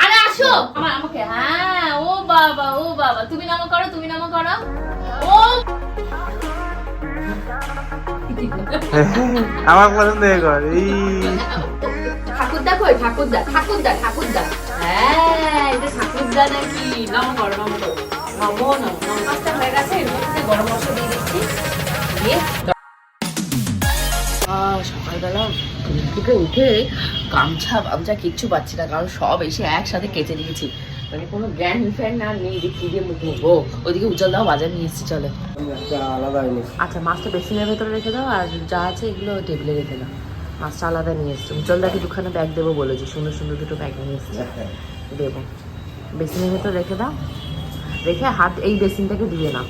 আরে আসো আমার আমাকে হ্যাঁ ও বাবা ও বাবা তুমি নামো করো তুমি করো ও আমার পছন্দ কই হ্যাঁ এটা ঠাকুরদা নাকি নামো করো করো হয়ে গেছে সকালবেলা ঘুম থেকে উঠে গামছা বামছা কিচ্ছু পাচ্ছি না কারণ সব এসে একসাথে কেচে দিয়েছি। মানে কোনো জ্ঞান ফ্যান না নেই যে কি দিয়ে মুখ মুখবো ওইদিকে উজ্জ্বল দাও বাজার নিয়ে এসেছি চলে। আচ্ছা মাছটা বেসিনের ভেতরে রেখে দাও আর যা আছে এগুলো টেবিলে রেখে দাও। মাছটা আলাদা নিয়ে এসছি। উজ্জ্বলদাকে দুখানে ব্যাগ দেবো বলেছি সুন্দর সুন্দর দুটো ব্যাগ নিয়ে এসছি। দেবো। বেসিনের ভেতর রেখে দাও। রেখে হাত এই বেসিনটাকে দিয়ে নাও।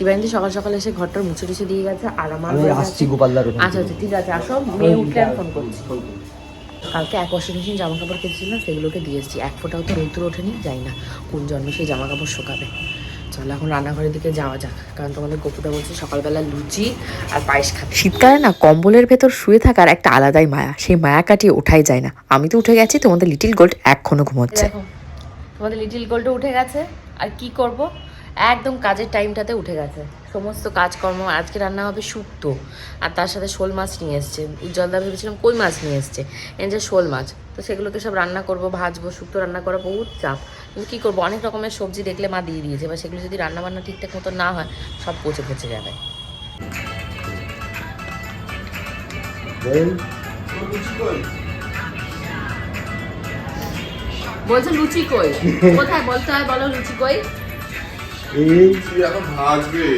শিবায়ন্তী সকাল সকাল এসে ঘরটার মুছে টুছে দিয়ে গেছে আর আমার আসছি গোপালদার আচ্ছা আচ্ছা ঠিক আছে আসো মেয়ে উঠলে আমি ফোন করছি। কালকে এক ওয়াশিং মেশিন জামা কাপড় কেটেছিলাম সেগুলোকে দিয়ে এসেছি। এক ফোঁটাও তো রৌদ্র ওঠেনি যাই না কোন জন্মে সেই জামা কাপড় শুকাবে। চলো এখন রান্নাঘরের দিকে যাওয়া যাক কারণ তোমাদের গপুটা বলছে সকালবেলা লুচি আর পায়েস খাবে। শীতকালে না কম্বলের ভেতর শুয়ে থাকার একটা আলাদাই মায়া সেই মায়া কাটিয়ে ওঠাই যায় না। আমি তো উঠে গেছি তোমাদের লিটিল গোল্ড এখনও ঘুমোচ্ছে। তোমাদের লিটিল গোল্ডও উঠে গেছে আর কি করব? একদম কাজের টাইমটাতে উঠে গেছে। সমস্ত কাজকর্ম আজকে রান্না হবে শুক্তো আর তার সাথে শোল মাছ নিয়ে এসছে। উজ্জ্বলদা ভেবেছিলাম কই মাছ নিয়ে এসছে? যে শোল মাছ। তো সেগুলোকে সব রান্না করব ভাজবো শুক্তো রান্না করা বহুত চাপ। কিন্তু কী করব অনেক রকমের সবজি দেখলে মা দিয়ে দিয়েছে। এবার সেগুলো যদি রান্না বান্না ঠিকঠাক মতো না হয় সব পচে পচে যাবে। বলছে লুচি কই? কোথায়? বলতে হয় বলো লুচি কই। এই এখন ভাজবে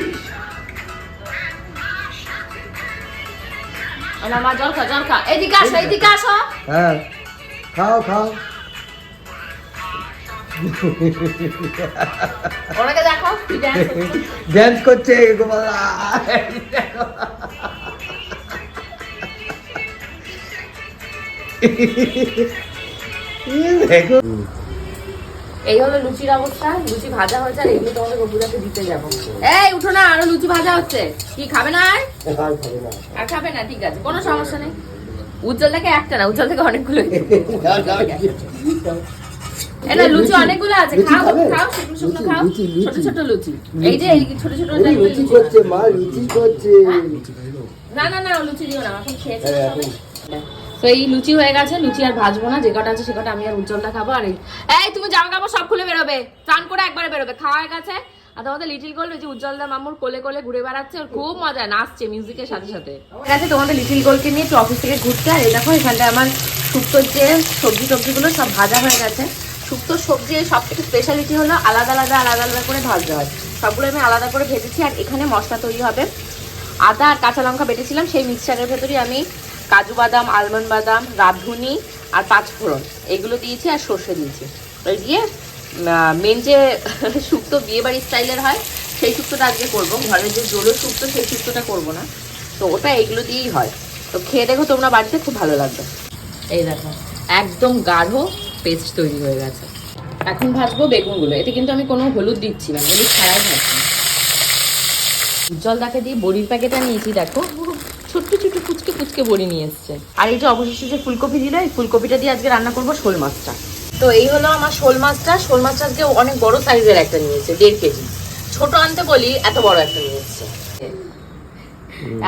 মা জল খা জল খা। এদিকে আসো এদিকে আসো। হ্যাঁ খাও খাও। ওনাকে দেখো। ড্যান্স করছে। গোপাল দেখো। এই হলো লুচির অবস্থা লুচি ভাজা হয়েছে আর এগুলো তোমাদের গপুরাকে দিতে যাব। এই উঠো না আরও লুচি ভাজা হচ্ছে। কি খাবে না আর? খাবে না। ঠিক আছে কোনো সমস্যা নেই। উজ্জ্বল থেকে একটা না উজ্জ্বল থেকে অনেকগুলো। না লুচি অনেকগুলো আছে খাও খাও শুকনো শুকনো খাও। ছোট ছোট লুচি। এই যে এই ছোট ছোট লুচি লুচি। করছে মা লুচি করছে। না না না লুচি দিও না এখন খেয়েছে হ্যাঁ। তো এই লুচি হয়ে গেছে, লুচি আর ভাজবো না, যে কটা আছে সে কটা আমি আর উজ্জ্বলটা খাব। আর এই তুমি জামা কাপড় সব খুলে বেরোবে। চান করে একবারে বেরোবে। খাওয়া গেছে। আর তোমাদের লিটিল গোল্ড যে উজ্জ্বলদা মামুর কোলে কোলে ঘুরে বেড়াচ্ছে, ওর খুব মজা, নাচছে মিউজিকের সাথে সাথে। গেছে তোমাদের লিটিল গোল্ডকে নিয়ে একটু অফিস থেকে ঘুরতে আর এই দেখো, এখানটায় আমার শুক্তোর যে সবজি টবজিগুলো সব ভাজা হয়ে গেছে। শুক্তোর সবজি সব থেকে স্পেশালিটি হলো আলাদা আলাদা আলাদা আলাদা করে ভাজতে হয়। সবগুলো আমি আলাদা করে ভেজেছি, আর এখানে মশলা তৈরি হবে। আদা আর কাঁচা লঙ্কা বেটেছিলাম, সেই মিক্সচারের ভেতরেই আমি কাজু বাদাম, আলমন্ড বাদাম, রাঁধুনি আর পাঁচফোড়ন এগুলো দিয়েছি আর সর্ষে দিয়েছি। এই দিয়ে মেন যে শুক্তো বিয়ে বাড়ির স্টাইলের হয়, সেই শুক্তোটা আজকে করব। ঘরের যে জোলো শুক্তো, সেই শুক্তোটা করব না। তো ওটা এগুলো দিয়েই হয়। তো খেয়ে দেখো তোমরা বাড়িতে, খুব ভালো লাগবে। এই দেখো, একদম গাঢ় পেস্ট তৈরি হয়ে গেছে। এখন ভাজবো বেগুনগুলো। এতে কিন্তু আমি কোনো হলুদ দিচ্ছি না, হলুদ ছাড়াই ভাজছি উজ্জ্বলদাকে দিয়ে বড়ির প্যাকেটটা নিয়েছি, দেখো। ছোট্ট ছোট্ট ফুচকে বড়ি নিয়ে এসছে। আর এই যে অবশেষে যে ফুলকপি দিল এই ফুলকপিটা দিয়ে আজকে রান্না করব শোল মাছটা। তো এই হলো আমার শোল মাছটা। শোল মাছটা আজকে অনেক বড় সাইজের একটা নিয়েছে দেড় কেজি। ছোট আনতে বলি এত বড় একটা নিয়ে এসছে।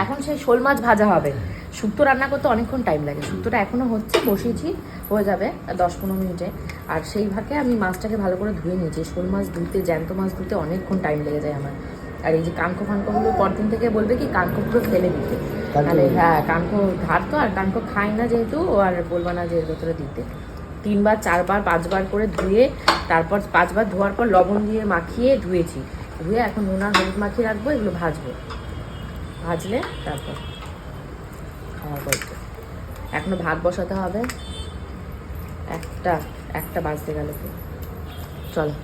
এখন সেই শোল মাছ ভাজা হবে। শুক্তো রান্না করতে অনেকক্ষণ টাইম লাগে। শুক্তোটা এখনও হচ্ছে বসিয়েছি হয়ে যাবে দশ পনেরো মিনিটে। আর সেই ভাগে আমি মাছটাকে ভালো করে ধুয়ে নিয়েছি। শোল মাছ ধুতে জ্যান্ত মাছ ধুতে অনেকক্ষণ টাইম লেগে যায় আমার। আর এই যে কানকো ফানকোগুলো পরদিন থেকে বলবে কি কানকোগুলো ফেলে দিতে। তাহলে হ্যাঁ কানকো ধার তো আর কানকো খায় না যেহেতু আর বলবা না যে এর ভেতরে দিতে। তিনবার চারবার পাঁচবার করে ধুয়ে তারপর পাঁচবার ধোয়ার পর লবণ দিয়ে মাখিয়ে ধুয়েছি। ধুয়ে এখন নুন আর হলুদ মাখিয়ে রাখব এগুলো ভাজবো। ভাজলে তারপর খাওয়া করব এখনও ভাত বসাতে হবে। একটা একটা বাজতে গেল তো। চলো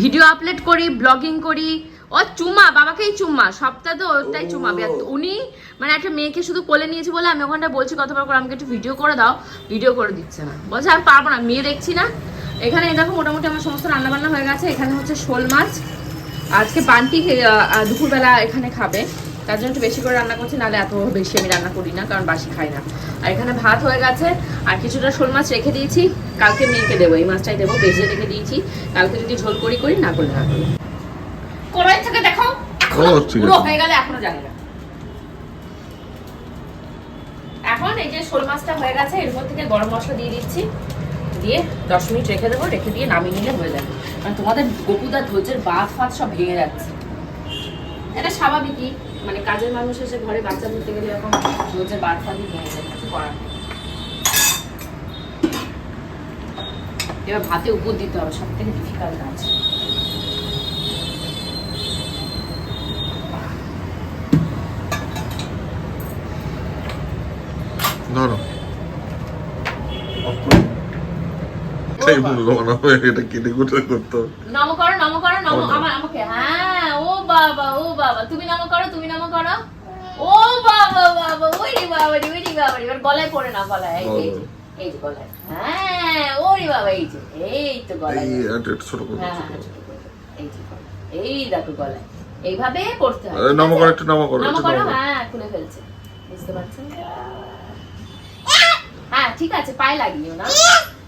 ভিডিও আপলোড করি ব্লগিং করি ও চুমা বাবাকেই চুম্মা। সপ্তাহ তো ওটাই চুমা উনি মানে একটা মেয়েকে শুধু কোলে নিয়েছে বলে আমি ওখানটা বলছি কতবার করে আমাকে একটু ভিডিও করে দাও। ভিডিও করে দিচ্ছে না। বলছে আমি পারব না মেয়ে দেখছি না। এখানে দেখো মোটামুটি আমার সমস্ত রান্না বান্না হয়ে গেছে। এখানে হচ্ছে শোল মাছ। আজকে বান্টি দুপুরবেলা এখানে খাবে। তার জন্য একটু বেশি করে রান্না করছি নাহলে এত বেশি আমি রান্না করি না কারণ বাসি খাই না। আর এখানে ভাত হয়ে গেছে। আর কিছুটা শোল মাছ রেখে দিয়েছি। কালকে মেয়েকে দেবো এই মাছটাই দেবো বেজে রেখে দিয়েছি। কালকে যদি ঝোল করি করি না করলে না করি কড়াই থেকে দেখো এখনও এখনও জানি না। এখন এই যে শোল মাছটা হয়ে গেছে এরপর থেকে গরম মশলা দিয়ে দিচ্ছি। দিয়ে দশ মিনিট রেখে দেবো, রেখে দিয়ে নামিয়ে নিলে হয়ে যাবে। কারণ তোমাদের গপুদার ধৈর্যের বাদ ফাত সব ভেঙে যাচ্ছে। এটা স্বাভাবিকই মানে কাজের মানুষ এসে ঘরে বাচ্চা ধরতে গেলে এরকম ধৈর্যের বাদ ফাতই ভেঙে যায়, কিছু করার এবার ভাতে উপর দিতে হবে সব থেকে ডিফিকাল্ট কাজ। ধরো। সেই বলল এটা কেটে কুটে করতে হবে। নম করো নম করো নম। আমার নাম। আমাকে। হ্যাঁ ও বাবা ও বাবা। তুমি নম করো তুমি নম করো। ও বাবা বাবা। ওরে বাবা রে ওরে বাবা রে। এবার গলায় পড়ে না গলায়। এই যে, এই যে, গলায়। হ্যাঁ ওরে বাবা এই যে এই তো গলায়। এই একটা একটু ছোট করে হ্যাঁ হ্যাঁ। এই যে গলায়। এই দেখো গলায়। এইভাবে করতে ঠিক নম? করো একটু নম করো? নম করো। হ্যাঁ খুলে ফেলছে। বুঝতে পারছেন? ঠিক আছে, পায়ে লাগিও না।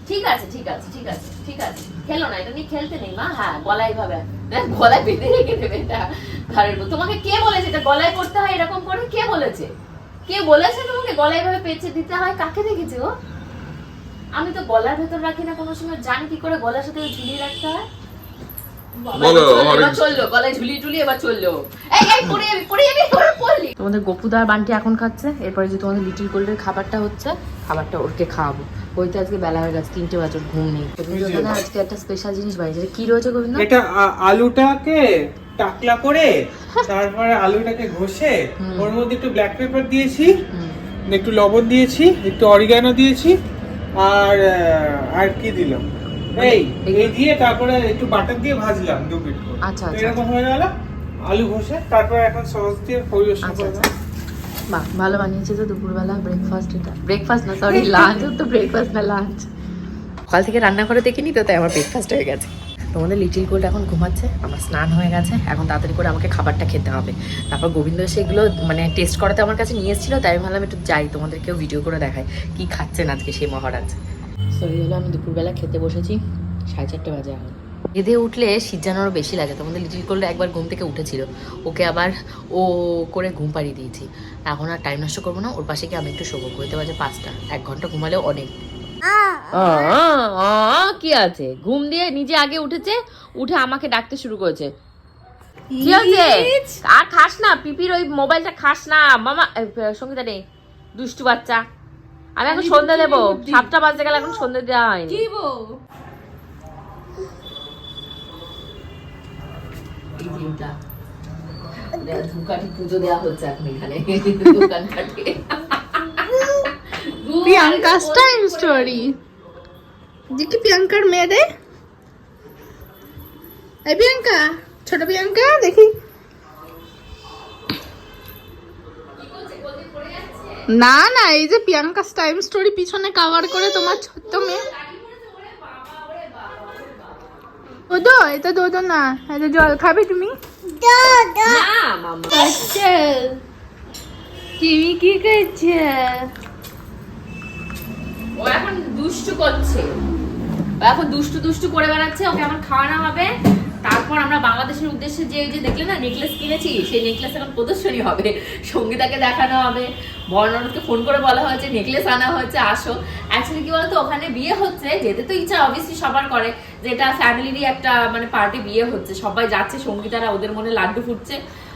ঠিক আছে ঠিক আছে ঠিক আছে ঠিক আছে। খেলো না, এটা নিয়ে খেলতে নেই, মা। হ্যাঁ গলায় ভাবে। গলায় বেঁধে রেখে দেবে, এটা ঘরের তোমাকে কে বলেছে এটা গলায় করতে হয় এরকম করে? কে বলেছে? কে বলেছে তোমাকে গলায় ভাবে পেঁচে দিতে হয়? কাকে দেখেছে ও? আমি তো গলার ভেতর রাখি না, কোনো সময় জানি কি করে গলার সাথে ঝুলিয়ে রাখতে হয়। তোমাদের গপুদার বান্টি এখন খাচ্ছে এরপরে যে তোমাদের লিটিল গোল্ডের খাবারটা হচ্ছে খাবারটা ওরকে খাওয়াবো। আজকে বেলা হয়ে গেছে তিনটে ঘুম নেই। আজকে একটা স্পেশাল জিনিস বানিয়েছে। কি রয়েছে গোবিন্দ? এটা আলুটাকে টাকলা করে তারপরে আলুটাকে ঘষে ওর মধ্যে একটু ব্ল্যাক পেপার দিয়েছি একটু লবণ দিয়েছি একটু অরিগানো দিয়েছি আর আর কি দিলাম? এই এই দিয়ে তারপরে একটু বাটার দিয়ে ভাজলাম দু মিনিট করে। আচ্ছা, আচ্ছা। এরকম হয়ে গেল আলু ঘষে তারপরে এখন সস দিয়ে পরিবেশন আচ্ছা, আচ্ছা। বাহ ভালো বানিয়েছে তো দুপুরবেলা ব্রেকফাস্ট এটা। ব্রেকফাস্ট না সরি লাঞ্চ তো ব্রেকফাস্ট না লাঞ্চ সকাল থেকে রান্না করে দেখিনি তো তাই আমার ব্রেকফাস্ট হয়ে গেছে। তোমাদের লিটিল গোল্ড এখন ঘুমাচ্ছে আমার স্নান হয়ে গেছে এখন তাড়াতাড়ি করে আমাকে খাবারটা খেতে হবে। তারপর গোবিন্দ সেগুলো মানে টেস্ট করাতে আমার কাছে নিয়ে এসেছিল তাই আমি ভাবলাম একটু যাই তোমাদেরকেও ভিডিও করে দেখাই কি খাচ্ছেন আজকে সেই মহারাজ? সরি হলো আমি দুপুরবেলা খেতে বসেছি সাড়ে চারটে বাজে এখন। এদে উঠলে সিজানোরও বেশি লাগে তোমাদের লিটিল গোল্ড একবার ঘুম থেকে উঠেছিল ওকে আবার ও করে ঘুম পাড়িয়ে দিয়েছি। এখন আর টাইম নষ্ট করব না ওর পাশে গিয়ে আমি একটু শোবো ঘুরতে বাজে পাঁচটা এক ঘণ্টা ঘুমালেও অনেক। কি আছে? ঘুম দিয়ে নিজে আগে উঠেছে উঠে আমাকে ডাকতে শুরু করেছে। কি আছে? আর খাস না পিপির ওই মোবাইলটা খাস না মামা সঙ্গীতা নেই দুষ্টু বাচ্চা। আমি এখন সন্ধ্যে দেবো। সাতটা বাজতে গেলে এখন সন্ধ্যা দেওয়া হয়নি। ধুকাটি পুজো দেওয়া হচ্ছে এখন এখানে। দোকান কাটে প্রিয়াঙ্কাস টাইম স্টোরি দেখি প্রিয়াঙ্কার মেয়ে রে? প্রিয়াঙ্কা ছোট প্রিয়াঙ্কা দেখি। না না এই যে প্রিয়াঙ্কা টাইম স্টোরি পিছনে কভার করে তোমার ছোট্ট মেয়ে। ওদো এটা দোদো না এটা জল খাবে তুমি? না মামা। আচ্ছা। তুমি কি করছ? ও এখন দুষ্টু করছে। ও এখন দুষ্টু দুষ্টু করে বেড়াচ্ছে ওকে আমার খাওয়ানো হবে? তারপর আমরা বাংলাদেশের উদ্দেশ্যে যে যে দেখলে না নেকলেস কিনেছি, সেই নেকলেস এখন প্রদর্শনী হবে। সঙ্গীতাকে দেখানো হবে, বর্ণনকে ফোন করে বলা হয়েছে নেকলেস আনা হয়েছে, আসো। অ্যাকচুয়ালি কি বলতো, ওখানে বিয়ে হচ্ছে, যেতে তো ইচ্ছা অবভিয়াসলি সবার করে, যে এটা ফ্যামিলিরই একটা মানে পার্টি বিয়ে হচ্ছে। সবাই যাচ্ছে, সঙ্গীতারা ওদের মনে লাড্ডু ফুটছে,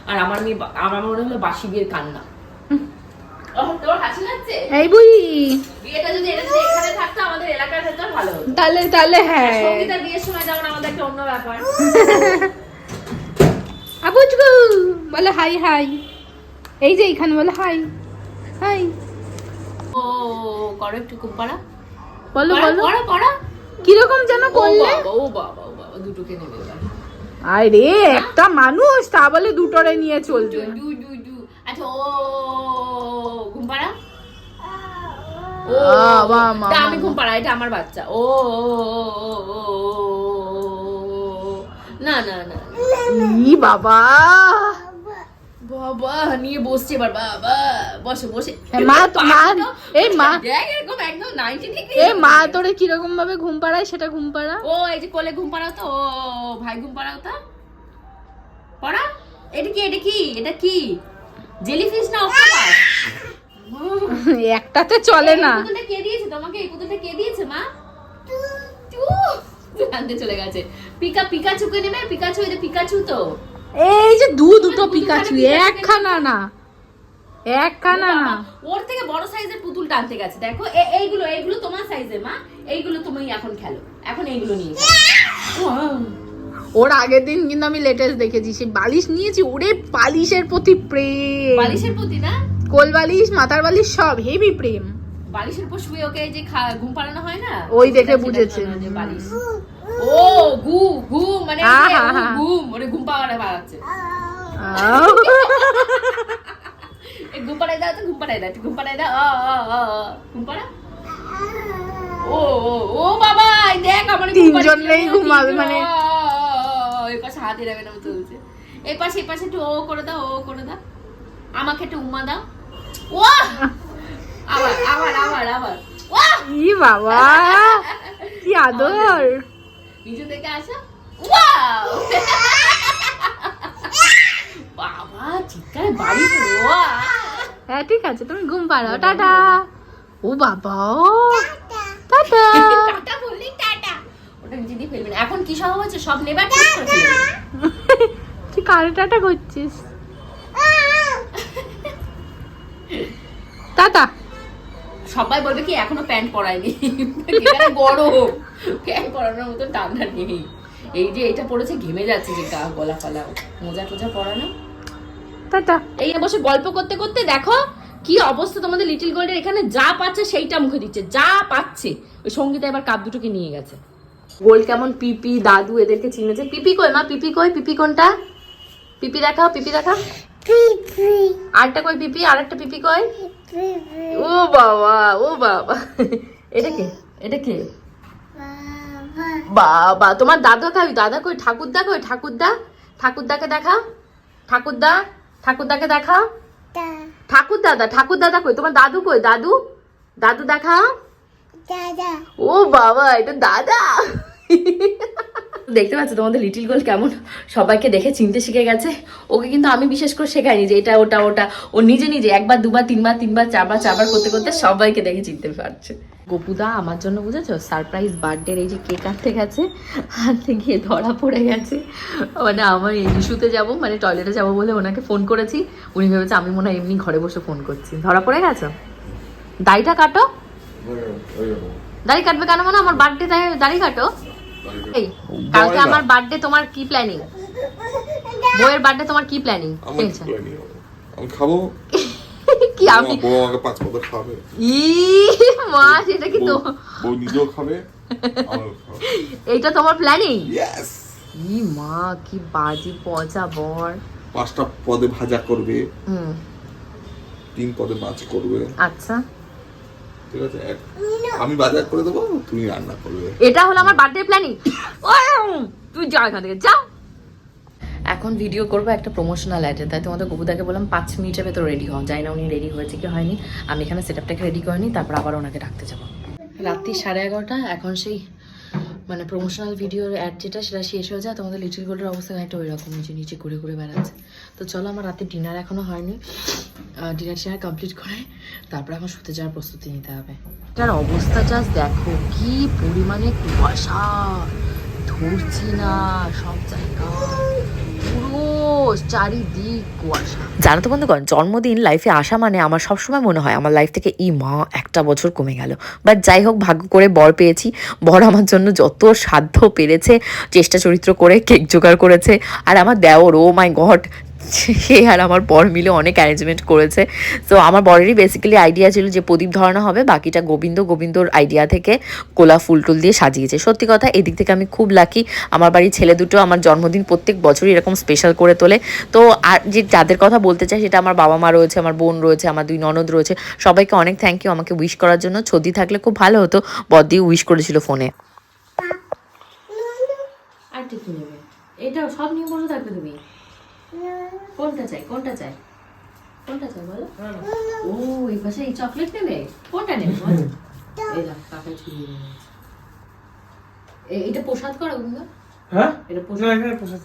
আর আমার মেয়ে আমার মনে হলো বাসি বিয়ের কান্না। এই বুই বিয়েটা যদি এখানে থাকতো আমাদের এলাকার ভেতর ভালো তাহলে তাহলে হ্যাঁ। সঙ্গীতার বিয়ের সময় যেমন আমাদের একটা অন্য ব্যাপার। আবুজগু বলে হাই হাই। এই যে এখানে বলে হাই হাই। ও করো একটু কুম্পারা বলো বলো। করো করো। কীরকম যেন করলে? ও বাবা ও বাবা দুটোকে নেবে আরে একটা মানুষ তা বলে দুটোরে নিয়ে চলবে। ডু আচ্ছা ও ঘুমপাড়া ও বাবা, মা, তা আমি মা। ঘুমপাড়া এটা আমার বাচ্চা ও না না না ই বাবা বাবা নিয়ে বসছে এবার বাবা বসে বসে হ্যাঁ, মা তো মা এই মা এরকম একদম 90 ডিগ্রি এই মা তোরে কীরকম ভাবে ঘুম পাড়ায় সেটা ঘুম পাড়া ও এই যে কোলে ঘুম পাড়াও তো ও ও, ভাই ঘুম পাড়াও তো পড়া এটা কি এটা কি এটা কি জেলিফিশ না অক্টোপাস একটাতে চলে না। কে দিয়েছে তোমাকে? এই পুতুলটা কে দিয়েছে মা? টু চলে গেছে। পিকা পিকাচুকে নেবে? পিকাচু এটা পিকাচু তো। এই যে দু দুটো পিকাচু একখানা না। একখানা না। ওর থেকে বড় সাইজের পুতুল টানতে গেছে। দেখো এ- এইগুলো এইগুলো তোমার সাইজের মা। এইগুলো তুমি এখন খেলো। এখন এইগুলো নিয়ে ওর আগের দিন কিন্তু আমি লেটেস্ট দেখেছি। সে বালিশ নিয়েছি ওরে বালিশের প্রতি প্রেম। বালিশের প্রতি না? কোল বালিশ মাথার বালিশ সব হেভি প্রেম বালিশের উপর শুয়ে ওকে যে ঘুম পাড়ানো হয় না? ওই দেখে বুঝেছে। বালিশ। ও ঘু মানে। ঘুম ওরে ঘুম পাড়ানো বাড়াচ্ছে ঘুম পাড়াই দাও তো ঘুম পাড়াই দাও ঘুম পাড়াই দাও আ, আ, আ, আ। ঘুম পাড়া ও ও বাবা দেখ আমার ঘুম পাড়িয়ে ঘুমাবে, মানে- এই পাশে হাত এরাবে না চলছে এই পাশে এই পাশে একটু ও করে দাও ও করে দাও। আমাকে একটু উমা দাও। ও আবার আবার আবার আবার। ওয়াহ ই বাবা কি আদর। নিচে থেকে আসো। ওয়াও! বাবা চিৎকারে বাড়ি ওয়া হ্যাঁ ঠিক আছে তুমি ঘুম পাড়াও। টাটা। ও বাবা টাটা। টাটা। বললি টাটা। ওটা নিচে দিয়ে ফেলবে এখন কি সব হচ্ছে সব নেবার ঠিক করে তুই কারে টাটা করছিস? টাটা সবাই বলবে কি এখনও প্যান্ট পরায়নি? গরম। প্যান্ট পরানোর মতো ঠান্ডা নেই। এই যে এটা পড়েছে ঘেমে যাচ্ছে যে গা গলা ফলা মোজা টোজা পরানো? টাটা এই বসে গল্প করতে করতে দেখো কি অবস্থা তোমাদের লিটিল গোল্ডের এখানে? যা পাচ্ছে সেইটা মুখে দিচ্ছে যা পাচ্ছে। ওই সঙ্গীতা এবার কাপ দুটোকে নিয়ে গেছে। গোল্ড কেমন পিপি দাদু এদেরকে চিনেছে? পিপি কই মা? পিপি কই? পিপি কোনটা? পিপি দেখাও পিপি দেখাও। আরেকটা কই পিপি আরেকটা পিপি কই ও বাবা ও বাবা এটা কে এটা কে বাবা তোমার দাদা কই দাদা কই ঠাকুরদা কই ঠাকুরদা ঠাকুরদাকে দেখা ঠাকুরদা ঠাকুরদাকে দেখা ঠাকুর দাদা ঠাকুর দাদা কই তোমার দাদু কই দাদু দাদু দেখা ও বাবা এটা দাদা দেখতে পাচ্ছ তোমাদের লিটিল গোল কেমন? সবাইকে দেখে চিনতে শিখে গেছে। ওকে কিন্তু আমি বিশেষ করে শেখাইনি যে এটা ওটা ওটা। ও নিজে নিজে একবার দুবার তিনবার তিনবার চারবার চারবার করতে করতে সবাইকে দেখে চিনতে পারছে। গোপুদা আমার জন্য বুঝেছ? সারপ্রাইজ বার্থডের এই যে কেক আনতে গেছে আনতে গিয়ে ধরা পড়ে গেছে। মানে আমার এই ইস্যুতে যাব মানে টয়লেটে যাব বলে ওনাকে ফোন করেছি। উনি ভেবেছে আমি মনে হয় এমনি ঘরে বসে ফোন করছি। ধরা পড়ে গেছো? দাড়িটা কাটো। দাড়ি কাটবে কেন মানে আমার বার্থডে দাড়ি কাটো। কালকে আমার বার্থডে তোমার কি প্ল্যানিং বইয়ের বার্থডে তোমার কি প্ল্যানিং? আমি খাব। কি আমি? বউ আমাকে পাঁচ পাতা খাবে ই মা সেটা কি তো? বউ নিজেও খাবে এইটা তোমার প্ল্যানিং ইয়েস ই মা কি বাজি পচা বর। পাঁচটা পদে ভাজা করবে। হুম। তিন পদে মাছ করবে। আচ্ছা। ঠিক আছে আমি বাজার করে দেবো তুমি রান্না করবে। এটা হলো আমার বার্থডে প্ল্যানিং তুই যা এখান থেকে যাও। এখন ভিডিও করব একটা প্রমোশনাল অ্যাডে তাই তোমাদের গবুদাকে বললাম পাঁচ মিনিটের ভেতর রেডি হও। যাই না উনি রেডি হয়েছে কি হয়নি। আমি এখানে সেট আপটাকে রেডি করিনি তারপর আবার ওনাকে ডাকতে যাব। রাত্রি সাড়ে এগারোটা এখন সেই মানে প্রমোশনাল ভিডিওর অ্যাড যেটা, সেটা শেষ হয়ে যায়, তোমাদের লিটিল গোল্ডের অবস্থা একটা ওই রকম নিচে নিচে ঘুরে ঘুরে বেড়াচ্ছে। তো চলো, আমার রাতে ডিনার এখনও হয়নি। ডিনার টিনার কমপ্লিট করে তারপর এখন শুতে যাওয়ার প্রস্তুতি নিতে হবে। এটার অবস্থা জাস্ট দেখো, কি পরিমাণে কুয়াশা। ধরছি না, সব জায়গা পুরো চারিদিক কুয়াশা। জানো তো বন্ধুগণ, জন্মদিন লাইফে আসা মানে আমার সবসময় মনে হয় আমার লাইফ থেকে, ই মা, একটা বছর কমে গেল। বাট যাই হোক, ভাগ্য করে বর পেয়েছি। বর আমার জন্য যত সাধ্য পেরেছে, চেষ্টা চরিত্র করে, কেক জোগাড় করেছে। আর আমার দেওর ও মাই গড সে আর আমার বর মিলে অনেক অ্যারেঞ্জমেন্ট করেছে। তো আমার বরেরই বেসিক্যালি আইডিয়া ছিল যে প্রদীপ ধরানো হবে, বাকিটা গোবিন্দ, গোবিন্দর আইডিয়া থেকে কোলা ফুল টুল দিয়ে সাজিয়েছে। সত্যি কথা, এদিক থেকে আমি খুব লাকি আমার বাড়ির ছেলে দুটো আমার জন্মদিন প্রত্যেক বছরই এরকম স্পেশাল করে তোলে। তো, আর যে যাদের কথা বলতে চাই, সেটা আমার বাবা মা রয়েছে, আমার বোন রয়েছে, আমার দুই ননদ রয়েছে, সবাইকে অনেক থ্যাংক ইউ আমাকে উইশ করার জন্য। ছদি থাকলে খুব ভালো হতো বদ্দি উইশ করেছিল ফোনে এটা সব নিয়ে বসে থাকবে তুমি? কোনটা চাই কোনটা চাই? কোনটা চাই বলো? ও এই পাশে এই চকলেট নেবে? কোনটা নেবে বলো? এই দেখ কাকা ছুঁয়ে এটা প্রসাদ করো বন্ধু। হ্যাঁ? এটা প্রসাদ। এখানে প্রসাদ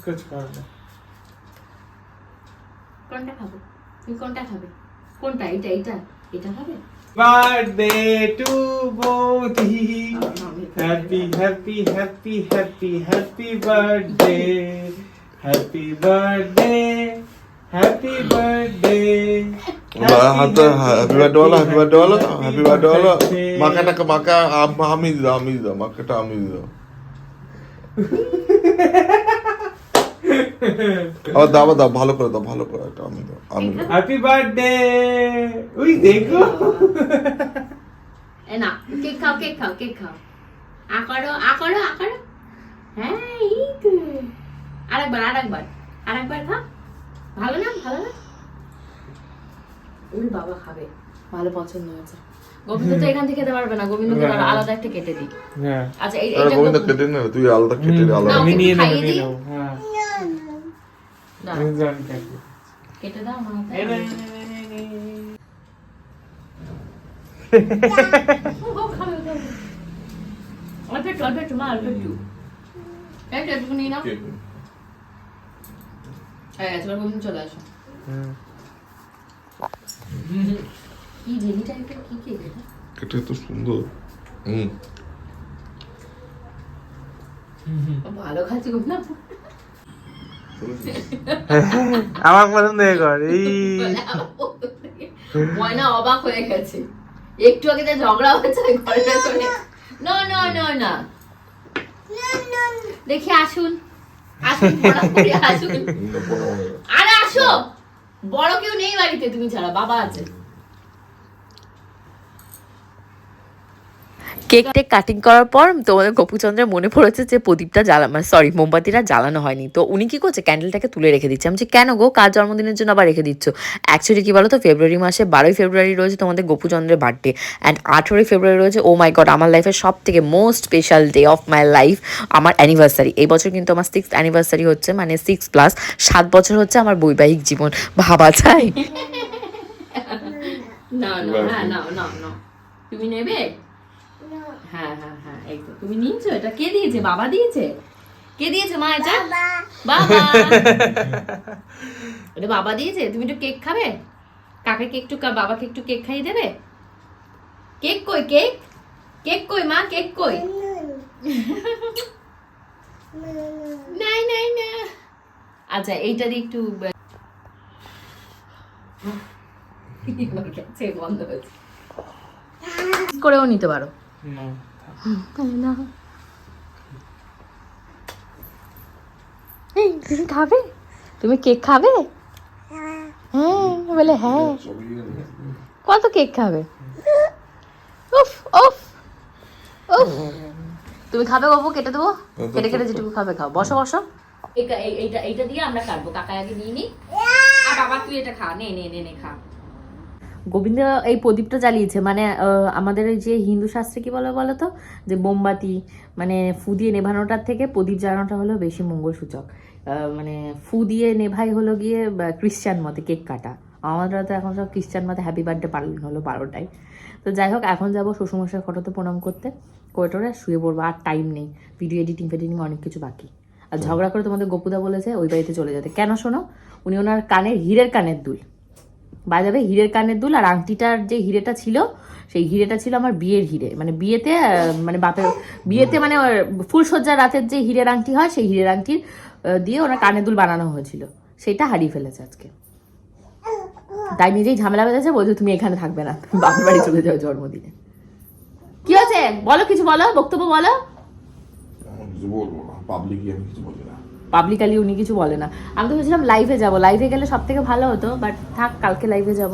কোনটা খাবে? তুমি কোনটা খাবে? কোনটা? এটা এটা এটা খাবে? বার্থডে টু বৌদি happy happy happy happy happy birthday happy birthday happy birthday হাতে হ্যাপি বার্থডে বলো হ্যাপি বার্থডে বলো হ্যাপি বার্থডে বলো মাকাটা মাকা আম- আমি দাও আমি দাও মাকাটা আমি দাও আবার দাও আবার দাও ভালো করে দাও ভালো করে একটা আমি দাও আমি দাও হ্যাপি বার্থডে ওই দেখো এ না কেক খাও কেক খাও কেক খাও আ করো আ করো আ করো হ্যাঁ এই তো আরেকবার আরেকবার আরেকবার খা ভালো না ভালো না? ওই বাবা খাবে ভালো পছন্দ হয়েছে। গোবিন্দ তো এখান থেকে খেতে পারবে না গোবিন্দকে তার আলাদা একটা কেটে দিই। হ্যাঁ। আচ্ছা এইটা গোবিন্দ কেটে নে তুই আলাদা কেটে নে আলাদা আমি নিয়ে নেব নিয়ে দিই? হ্যাঁ। কেটে দাও খাবে। অল্প একটু, অল্প একটু, মা, অল্প একটু। নিয়ে নাও। হয়ে গেছে, এবার চলে আসো। কি জেলি টাইপের কি কেক এটা? কেটে তো সুন্দর। হুম। ভালো খাচ্ছি গোবিন্দ আমার পছন্দ কর এই। ময়না অবাক হয়ে গেছে। একটু আগে যে ঝগড়া হয়েছে ঘরের ভেতরে। না না না না। দেখি আসুন। আসুন আরে আসো বড় কেউ নেই বাড়িতে তুমি ছাড়া বাবা আছে। কেক টেক কাটিং করার পর তোমাদের গোপুচন্দ্রের মনে পড়েছে যে প্রদীপটা জ্বালা মানে সরি মোমবাতিটা জ্বালানো হয়নি। তো উনি কি করছে? ক্যান্ডেলটাকে তুলে রেখে দিচ্ছে। আমি বলছি, কেন গো? কার জন্মদিনের জন্য আবার রেখে দিচ্ছ? অ্যাকচুয়ালি কি বলো তো ফেব্রুয়ারি মাসে বারোই ফেব্রুয়ারি রয়েছে তোমাদের গোপুচন্দ্রের বার্থডে অ্যান্ড আঠেরোই ফেব্রুয়ারি রয়েছে ও মাই গড আমার লাইফের সব থেকে most special day of my life আমার অ্যানিভার্সারি এই বছর কিন্তু আমার সিক্স অ্যানিভার্সারি হচ্ছে মানে সিক্স প্লাস সাত বছর হচ্ছে আমার বৈবাহিক জীবন। ভাবা চাই না না না না না। তুমি নেবে? হ্যাঁ হ্যাঁ হ্যাঁ এই তো। তুমি নিয়েছো এটা? কে দিয়েছে? বাবা দিয়েছে? কে দিয়েছে মা এটা? বাবা। এটা বাবা দিয়েছে? তুমি একটু কেক খাবে? কাকাকে একটু বাবাকে একটু কেক খাইয়ে দেবে? কেক কই কেক? কেক কই মা? কেক কই? নাই নাই না। আচ্ছা এইটা দিয়ে একটু বন্ধ হয়েছে। করেও নিতে পারো। না। খাবে? তুমি কেক খাবে? হ্যাঁ বলে হ্যাঁ। কত কেক খাবে? উফ উফ উফ। তুমি খাবে বাবু কেটে দেবো? কেটে কেটে যেটুকু খাবে খাও। বসো বসো। এইটা এই- এইটা দিয়ে আমরা কাটবো। কাকা আগে নিয়ে নি। আর বাবা, তুই এটা খা। নে নে নে, খা। গোবিন্দ এই প্রদীপটা জ্বালিয়েছে মানে আমাদের ওই যে হিন্দু শাস্ত্রে কি বলে বলো তো যে মোমবাতি মানে ফু দিয়ে নেভানোটার থেকে প্রদীপ জ্বালানোটা হলো বেশি মঙ্গলসূচক। মানে ফু দিয়ে নেভাই হলো গিয়ে বা, খ্রিস্টান মতে কেক কাটা। আমরা তো এখন সব খ্রিস্টান মতে হ্যাপি বার্থডে পালন হলো বারোটায়। তো যাই হোক এখন যাব শ্বশুরমশাই ফটোতে প্রণাম করতে। করে শুয়ে পড়ব আর টাইম নেই। ভিডিও এডিটিং ফেডিটিং অনেক কিছু বাকি। আর ঝগড়া করে তোমাদের গোপুদা বলেছে ওই বাড়িতে চলে যেতে। কেন শোনো? উনি ওনার কানের হীরের কানের দুল। বাজাবে হীরের কানের দুল আর আংটিটার যে হিরেটা ছিল, সেই হিরেটা ছিল আমার বিয়ের হিরে। মানে বিয়েতে মানে বাপের, বিয়েতে মানে ওর ফুলসজ্জার রাতের যে হীরের আংটি হয়, সেই হিরের আংটির দিয়ে ওনার কানের দুল বানানো হয়েছিল। সেটা হারিয়ে ফেলেছে আজকে। তাই নিজেই ঝামেলা বেঁধেছে, বলছে তুমি এখানে থাকবে না। বাপের বাড়ি চলে যাও জন্মদিনে। কি আছে বলো কিছু বলো, বক্তব্য বলো। আমি কিছু বলি না। পাবলিকালি উনি কিছু বলে না। আমি তো ভেবেছিলাম লাইভে যাব। লাইভে গেলে সব থেকে ভালো হতো বাট থাক, কালকে লাইভে যাব।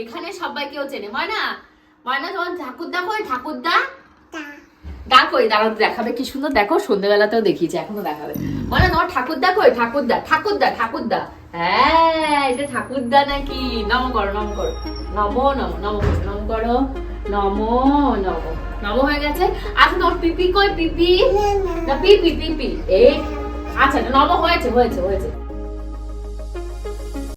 এখানে সবাই কেউ চেনে। ময়না ময়না, তোমার ঠাকুরদা কই? ঠাকুরদা? দা কই? দাঁড়াও দেখাবে কি সুন্দর। দেখো, সন্ধ্যেবেলাতেও দেখিয়েছে, এখনও দেখাবে। ময়না, তোমার ঠাকুরদা কই? ঠাকুরদা ঠাকুরদা ঠাকুরদা। হ্যাঁ এটা ঠাকুরদা নাকি? নম করো নম করো। নম নম নম করো নম করো, নম নম। নম হয়ে গেছে। আচ্ছা তোমার পিপি কই? পিপি? না পিপি পিপি এই আচ্ছা নব হয়েছে হয়েছে হয়েছে।